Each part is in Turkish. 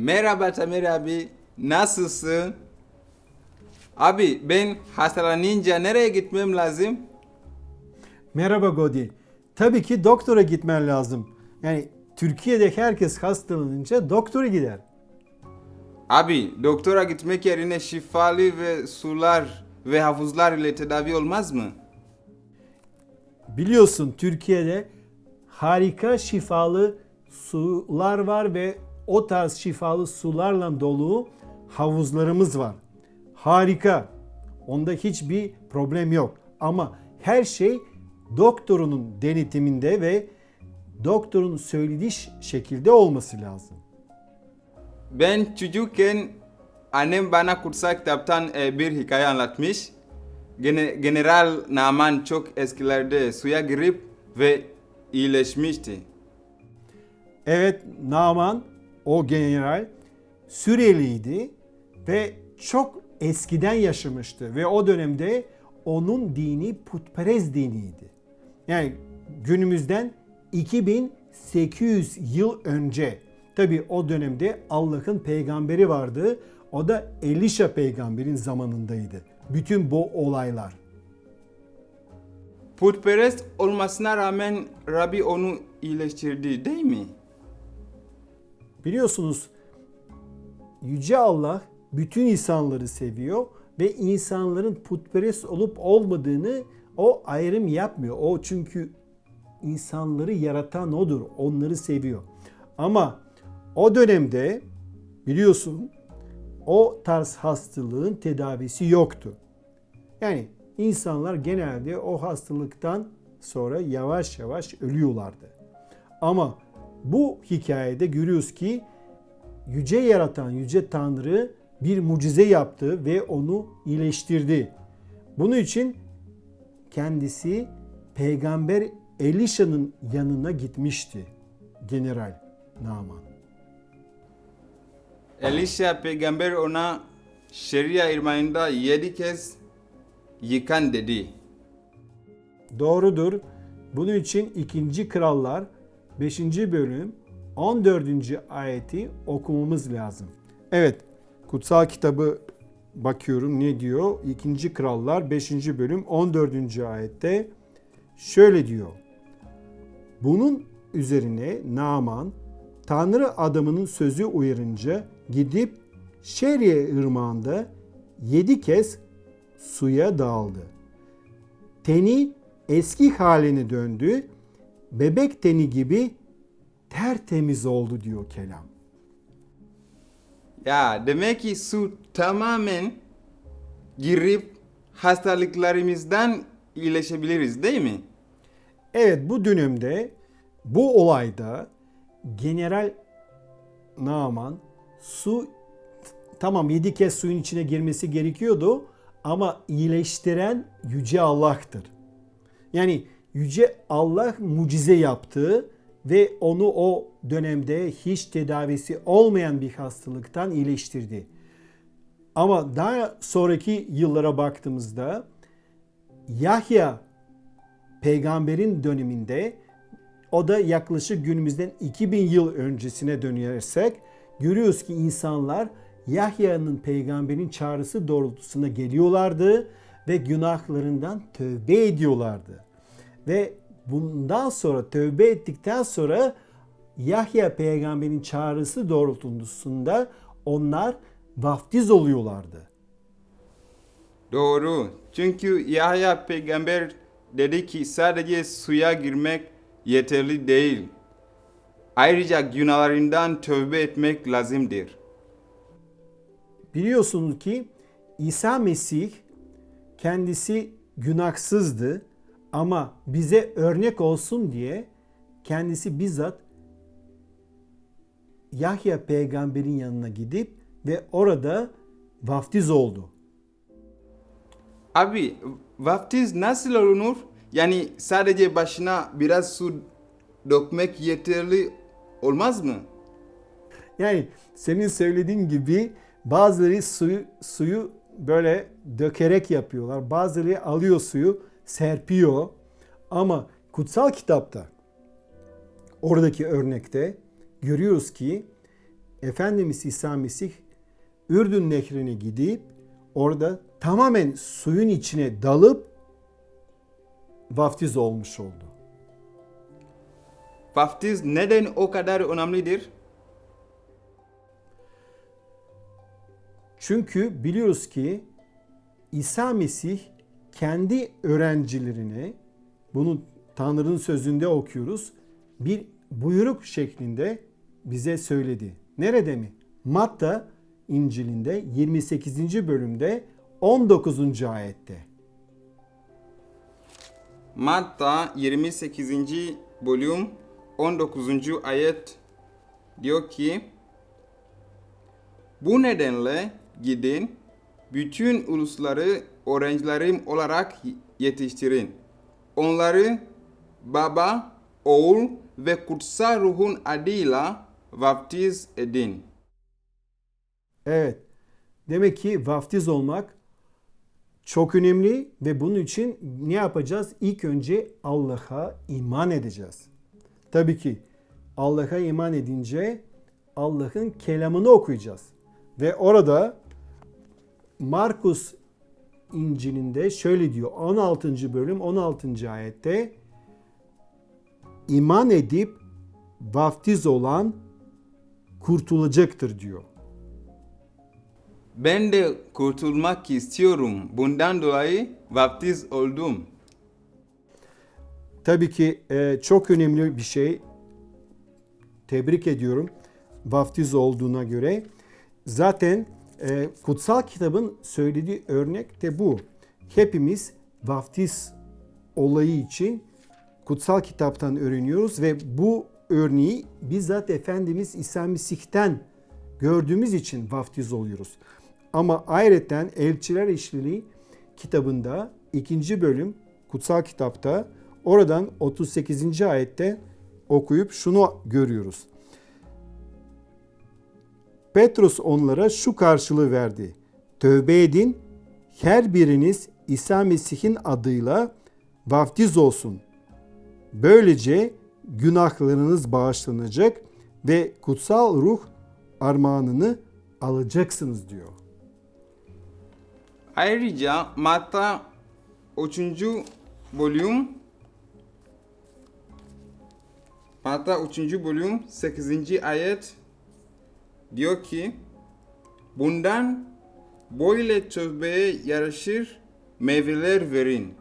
Merhaba Tamer abi. Nasılsın? Abi ben hastalanınca nereye gitmem lazım? Merhaba Godi. Tabii ki doktora gitmen lazım. Yani Türkiye'deki herkes hastalanınca doktora gider. Abi doktora gitmek yerine şifalı ve sular ve havuzlar ile tedavi olmaz mı? Biliyorsun Türkiye'de harika şifalı sular var ve o tarz şifalı sularla dolu havuzlarımız var. Harika. Onda hiçbir problem yok. Ama her şey doktorunun denetiminde ve doktorun söylediği şekilde olması lazım. Ben çocukken annem bana kutsal kitaptan e, bir hikaye anlatmış. Gene, General Naaman çok eskilerde suya girip ve iyileşmişti. Evet Naman o general Süreliydi ve çok eskiden yaşamıştı ve o dönemde onun dini putperest diniydi. Yani günümüzden 2800 yıl önce tabi o dönemde Allah'ın peygamberi vardı. O da Elisha peygamberin zamanındaydı. Bütün bu olaylar. Putperest olmasına rağmen Rabbi onu iyileştirdi değil mi? Biliyorsunuz Yüce Allah bütün insanları seviyor ve insanların putperest olup olmadığını o ayrım yapmıyor. O çünkü insanları yaratan odur. Onları seviyor. Ama o dönemde biliyorsun o tarz hastalığın tedavisi yoktu. Yani insanlar genelde o hastalıktan sonra yavaş yavaş ölüyorlardı. Ama bu hikayede görüyoruz ki yüce yaratan yüce Tanrı bir mucize yaptı ve onu iyileştirdi. Bunun için kendisi peygamber Elişa'nın yanına gitmişti. General Naaman. Elisha peygamber ona şeria irmanında yedi kez yıkan dedi. Doğrudur. Bunun için 2. Krallar 5. bölüm 14. ayeti okumamız lazım. Evet, kutsal kitabı bakıyorum ne diyor? 2. Krallar 5. bölüm 14. ayette şöyle diyor. Bunun üzerine Naaman Tanrı adamının sözü uyarınca gidip Şeriye ırmağında yedi kez suya daldı. Teni eski haline döndü. Bebek teni gibi tertemiz oldu diyor kelam. Ya demek ki su tamamen girip hastalıklarımızdan iyileşebiliriz değil mi? Evet bu dönemde bu olayda General Naaman su tamam yedi kez suyun içine girmesi gerekiyordu ama iyileştiren Yüce Allah'tır. Yani Yüce Allah mucize yaptı ve onu o dönemde hiç tedavisi olmayan bir hastalıktan iyileştirdi. Ama daha sonraki yıllara baktığımızda Yahya peygamberin döneminde o da yaklaşık günümüzden 2000 yıl öncesine dönersek görüyoruz ki insanlar Yahya'nın peygamberin çağrısı doğrultusunda geliyorlardı ve günahlarından tövbe ediyorlardı. Ve bundan sonra tövbe ettikten sonra Yahya peygamberin çağrısı doğrultusunda onlar vaftiz oluyorlardı. Doğru. Çünkü Yahya peygamber dedi ki sadece suya girmek yeterli değil. Ayrıca günahlarından tövbe etmek lazımdır. Biliyorsunuz ki İsa Mesih kendisi günahsızdı ama bize örnek olsun diye kendisi bizzat Yahya peygamberin yanına gidip ve orada vaftiz oldu. Abi vaftiz nasıl olunur? Yani sadece başına biraz su dökmek yeterli olmaz mı? Yani senin söylediğin gibi bazıları suyu, suyu böyle dökerek yapıyorlar. Bazıları alıyor suyu serpiyor. Ama kutsal kitapta oradaki örnekte görüyoruz ki Efendimiz İsa Mesih Ürdün Nehri'ne gidip orada tamamen suyun içine dalıp vaftiz olmuş oldu. Vaftiz neden o kadar önemlidir? Çünkü biliyoruz ki İsa Mesih kendi öğrencilerine bunu Tanrı'nın sözünde okuyoruz. Bir buyruk şeklinde bize söyledi. Nerede mi? Matta İncil'inde 28. bölümde 19. ayette. Matta 28. bölüm 19. ayet diyor ki Bu nedenle gidin bütün ulusları öğrencilerim olarak yetiştirin. Onları baba, oğul ve kutsal ruhun adıyla vaftiz edin. Evet. Demek ki vaftiz olmak çok önemli ve bunun için ne yapacağız? İlk önce Allah'a iman edeceğiz. Tabii ki Allah'a iman edince Allah'ın kelamını okuyacağız. Ve orada Markus İncil'inde şöyle diyor 16. bölüm 16. ayette iman edip vaftiz olan kurtulacaktır diyor. Ben de kurtulmak istiyorum. Bundan dolayı vaftiz oldum. Tabii ki e, çok önemli bir şey. Tebrik ediyorum vaftiz olduğuna göre. Zaten e, kutsal kitabın söylediği örnek de bu. Hepimiz vaftiz olayı için kutsal kitaptan öğreniyoruz ve bu örneği bizzat Efendimiz İsa Mesih'ten gördüğümüz için vaftiz oluyoruz. Ama ayrıca Elçiler İşleri kitabında ikinci bölüm kutsal kitapta oradan 38. ayette okuyup şunu görüyoruz. Petrus onlara şu karşılığı verdi. Tövbe edin, her biriniz İsa Mesih'in adıyla vaftiz olsun. Böylece günahlarınız bağışlanacak ve kutsal ruh armağanını alacaksınız diyor. Ayrıca Matta 3. bölüm Matta 3. bölüm 8. ayet diyor ki Bundan böyle tövbeye yaraşır meyveler verin.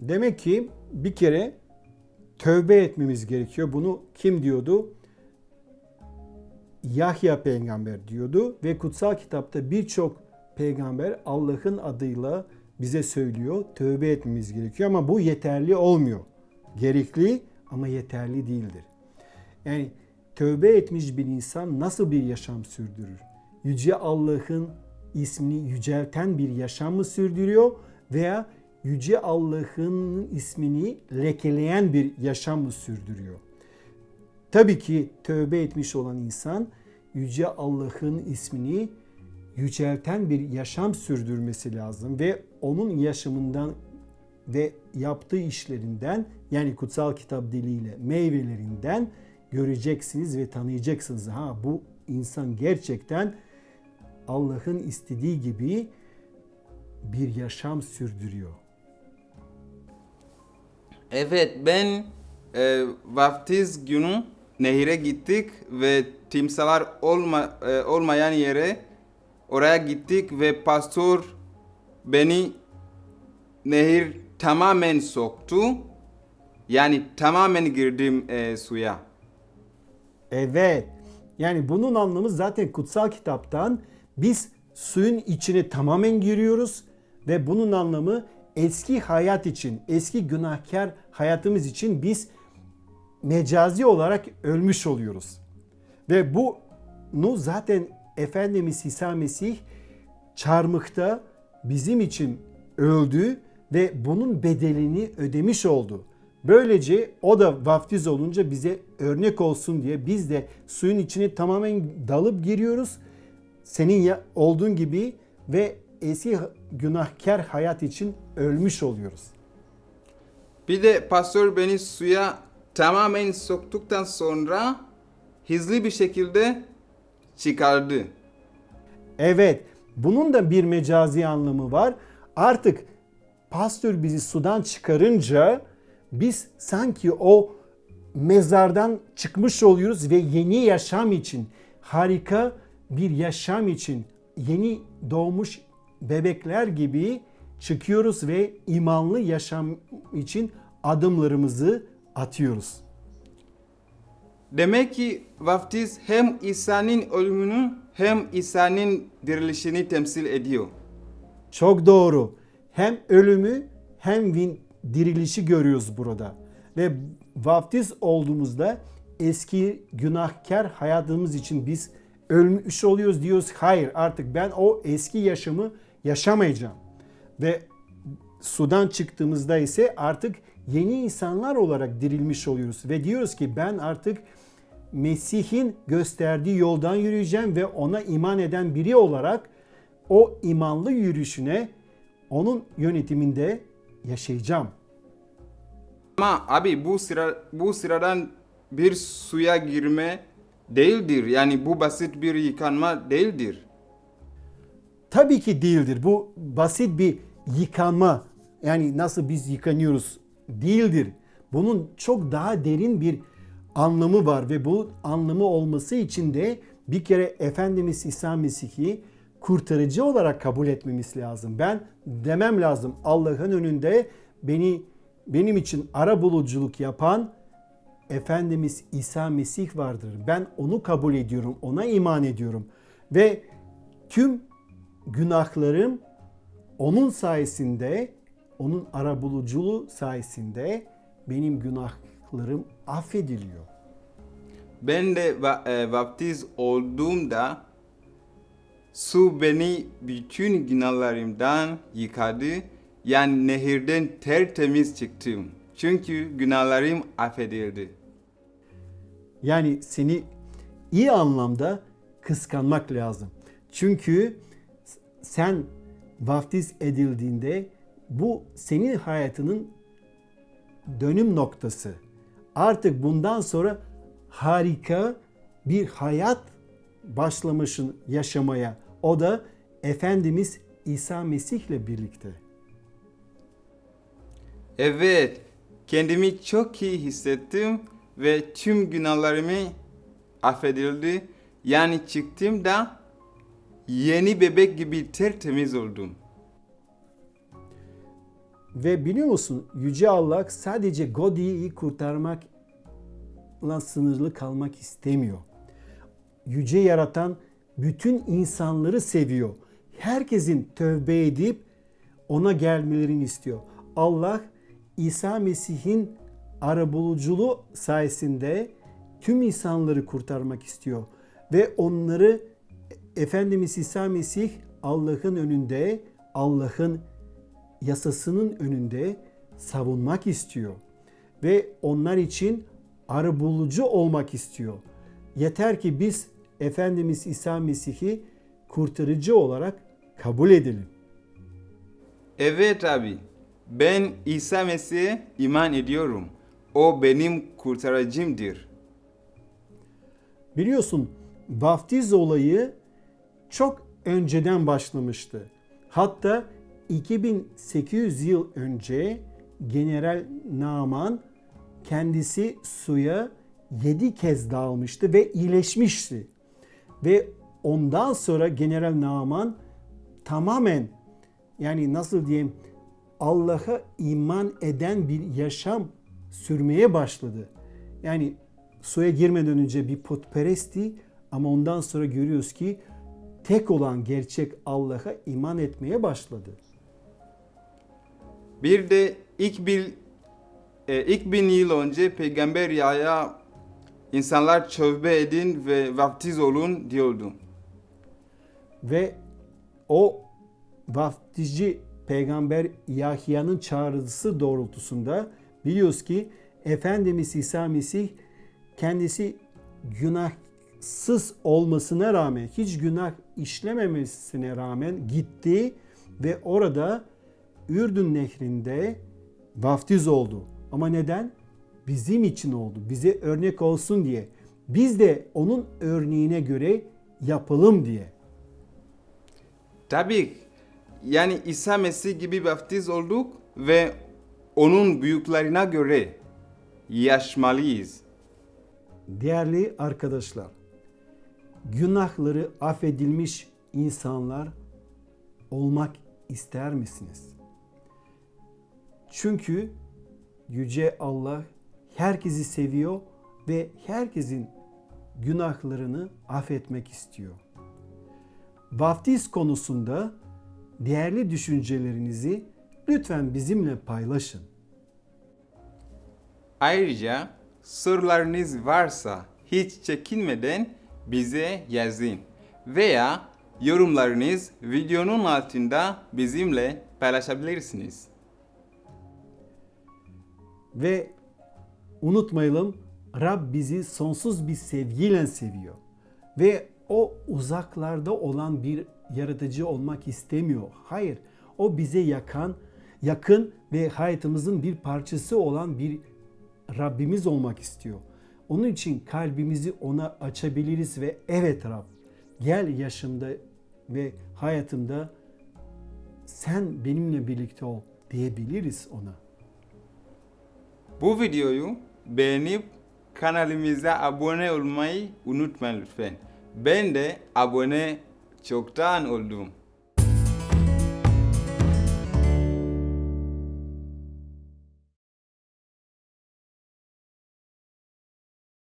Demek ki bir kere tövbe etmemiz gerekiyor. Bunu kim diyordu? Yahya peygamber diyordu ve kutsal kitapta birçok peygamber Allah'ın adıyla bize söylüyor. Tövbe etmemiz gerekiyor ama bu yeterli olmuyor. Gerekli ama yeterli değildir. Yani tövbe etmiş bir insan nasıl bir yaşam sürdürür? Yüce Allah'ın ismini yücelten bir yaşam mı sürdürüyor veya Yüce Allah'ın ismini lekeleyen bir yaşam mı sürdürüyor? Tabii ki tövbe etmiş olan insan Yüce Allah'ın ismini yücelten bir yaşam sürdürmesi lazım ve onun yaşamından ve yaptığı işlerinden yani kutsal kitap diliyle meyvelerinden göreceksiniz ve tanıyacaksınız. Ha bu insan gerçekten Allah'ın istediği gibi bir yaşam sürdürüyor. Evet ben e, vaftiz günü nehire gittik ve timsalar olma, e, olmayan yere oraya gittik ve pastor beni nehir tamamen soktu. Yani tamamen girdim e, suya. Evet. Yani bunun anlamı zaten kutsal kitaptan biz suyun içine tamamen giriyoruz ve bunun anlamı eski hayat için, eski günahkar hayatımız için biz mecazi olarak ölmüş oluyoruz. Ve bunu zaten Efendimiz İsa Mesih çarmıhta bizim için öldü ve bunun bedelini ödemiş oldu. Böylece o da vaftiz olunca bize örnek olsun diye biz de suyun içine tamamen dalıp giriyoruz. Senin ya, olduğun gibi ve eski günahkar hayat için ölmüş oluyoruz. Bir de pastor beni suya tamamen soktuktan sonra hızlı bir şekilde çıkardı. Evet, bunun da bir mecazi anlamı var. Artık pastör bizi sudan çıkarınca biz sanki o mezardan çıkmış oluyoruz ve yeni yaşam için, harika bir yaşam için, yeni doğmuş bebekler gibi çıkıyoruz ve imanlı yaşam için adımlarımızı atıyoruz. Demek ki vaftiz hem İsa'nın ölümünü hem İsa'nın dirilişini temsil ediyor. Çok doğru. Hem ölümü hem vin- dirilişi görüyoruz burada. Ve vaftiz olduğumuzda eski günahkar hayatımız için biz ölmüş oluyoruz diyoruz. Hayır artık ben o eski yaşamı yaşamayacağım. Ve sudan çıktığımızda ise artık yeni insanlar olarak dirilmiş oluyoruz. Ve diyoruz ki ben artık Mesih'in gösterdiği yoldan yürüyeceğim ve ona iman eden biri olarak o imanlı yürüyüşüne onun yönetiminde yaşayacağım. Ama abi bu sıra bu sıradan bir suya girme değildir. Yani bu basit bir yıkanma değildir. Tabii ki değildir. Bu basit bir yıkanma. Yani nasıl biz yıkanıyoruz değildir. Bunun çok daha derin bir anlamı var ve bu anlamı olması için de bir kere Efendimiz İsa Mesih'i kurtarıcı olarak kabul etmemiz lazım. Ben demem lazım Allah'ın önünde beni benim için ara buluculuk yapan Efendimiz İsa Mesih vardır. Ben onu kabul ediyorum, ona iman ediyorum. Ve tüm günahlarım onun sayesinde, onun arabuluculuğu sayesinde benim günahlarım affediliyor. Ben de va- e, olduğumda su beni bütün günahlarımdan yıkadı. Yani nehirden tertemiz çıktım. Çünkü günahlarım affedildi. Yani seni iyi anlamda kıskanmak lazım. Çünkü sen vaftiz edildiğinde bu senin hayatının dönüm noktası. Artık bundan sonra harika bir hayat başlamışsın yaşamaya. O da Efendimiz İsa Mesih'le birlikte. Evet, kendimi çok iyi hissettim ve tüm günahlarımı affedildi. Yani çıktığımda yeni bebek gibi tertemiz oldum. Ve biliyor musun Yüce Allah sadece Godi'yi kurtarmakla sınırlı kalmak istemiyor. Yüce yaratan bütün insanları seviyor. Herkesin tövbe edip ona gelmelerini istiyor. Allah İsa Mesih'in arabuluculuğu sayesinde tüm insanları kurtarmak istiyor. Ve onları Efendimiz İsa Mesih Allah'ın önünde, Allah'ın yasasının önünde savunmak istiyor. Ve onlar için arabulucu olmak istiyor. Yeter ki biz Efendimiz İsa Mesih'i kurtarıcı olarak kabul edelim. Evet abi, ben İsa Mesih'e iman ediyorum. O benim kurtarıcımdır. Biliyorsun vaftiz olayı çok önceden başlamıştı. Hatta 2800 yıl önce General Naaman kendisi suya 7 kez dalmıştı ve iyileşmişti. Ve ondan sonra General Naaman tamamen yani nasıl diyeyim Allah'a iman eden bir yaşam sürmeye başladı. Yani suya girmeden önce bir putperestti ama ondan sonra görüyoruz ki tek olan gerçek Allah'a iman etmeye başladı. Bir de ilk bir e, ilk bin yıl önce Peygamber Yahya insanlar tövbe edin ve vaftiz olun diyordu. Ve o vaftizci peygamber Yahya'nın çağrısı doğrultusunda biliyoruz ki Efendimiz İsa Mesih kendisi günahsız olmasına rağmen, hiç günah işlememesine rağmen gitti ve orada Ürdün nehrinde vaftiz oldu. Ama neden? bizim için oldu. Bize örnek olsun diye. Biz de onun örneğine göre yapalım diye. Tabii yani İsa Mesih gibi vaftiz olduk ve onun büyüklerine göre yaşmalıyız. Değerli arkadaşlar, günahları affedilmiş insanlar olmak ister misiniz? Çünkü yüce Allah herkesi seviyor ve herkesin günahlarını affetmek istiyor. Vaftiz konusunda değerli düşüncelerinizi lütfen bizimle paylaşın. Ayrıca sorularınız varsa hiç çekinmeden bize yazın veya yorumlarınız videonun altında bizimle paylaşabilirsiniz. Ve unutmayalım Rab bizi sonsuz bir sevgiyle seviyor. Ve o uzaklarda olan bir yaratıcı olmak istemiyor. Hayır, o bize yakan, yakın ve hayatımızın bir parçası olan bir Rabbimiz olmak istiyor. Onun için kalbimizi ona açabiliriz ve evet Rab gel yaşımda ve hayatımda sen benimle birlikte ol diyebiliriz ona. Bu videoyu beğenip kanalımıza abone olmayı unutmayın lütfen. Ben de abone çoktan oldum.